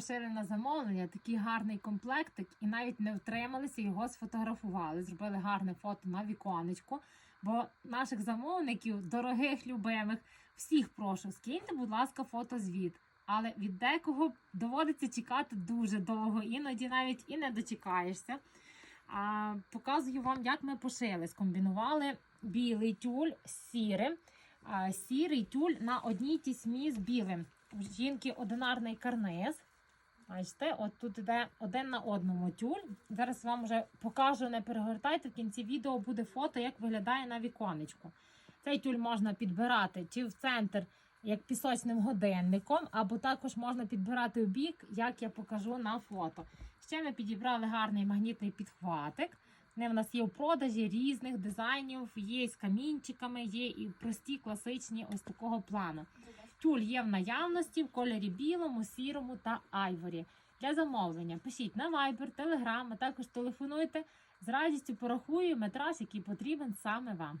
поширене замовлення, такий гарний комплектик, і навіть не втрималися, його сфотографували. Зробили гарне фото на віконечку. Бо наших замовників, дорогих, любимих, всіх прошу, скиньте, будь ласка, фотозвіт. Але від декого доводиться чекати дуже довго, іноді навіть і не дочекаєшся. А, показую вам, як ми пошили. Скомбінували білий тюль з сірим. А, сірий тюль на одній тісьмі з білим. У жінки одинарний карниз. Бачите, от тут іде один на одному тюль. Зараз вам вже покажу, не перегортайте. В кінці відео буде фото, як виглядає на віконечку. Цей тюль можна підбирати чи в центр, як пісочним годинником, або також можна підбирати в бік, як я покажу на фото. Ще ми підібрали гарний магнітний підхватик. Вони в нас є в продажі різних дизайнів, є з камінчиками, є і прості, класичні ось такого плану. Тюль є в наявності в кольорі білому, сірому та айворі. Для замовлення пишіть на Viber, Telegram, а також телефонуйте. З радістю порахую метраж, який потрібен саме вам.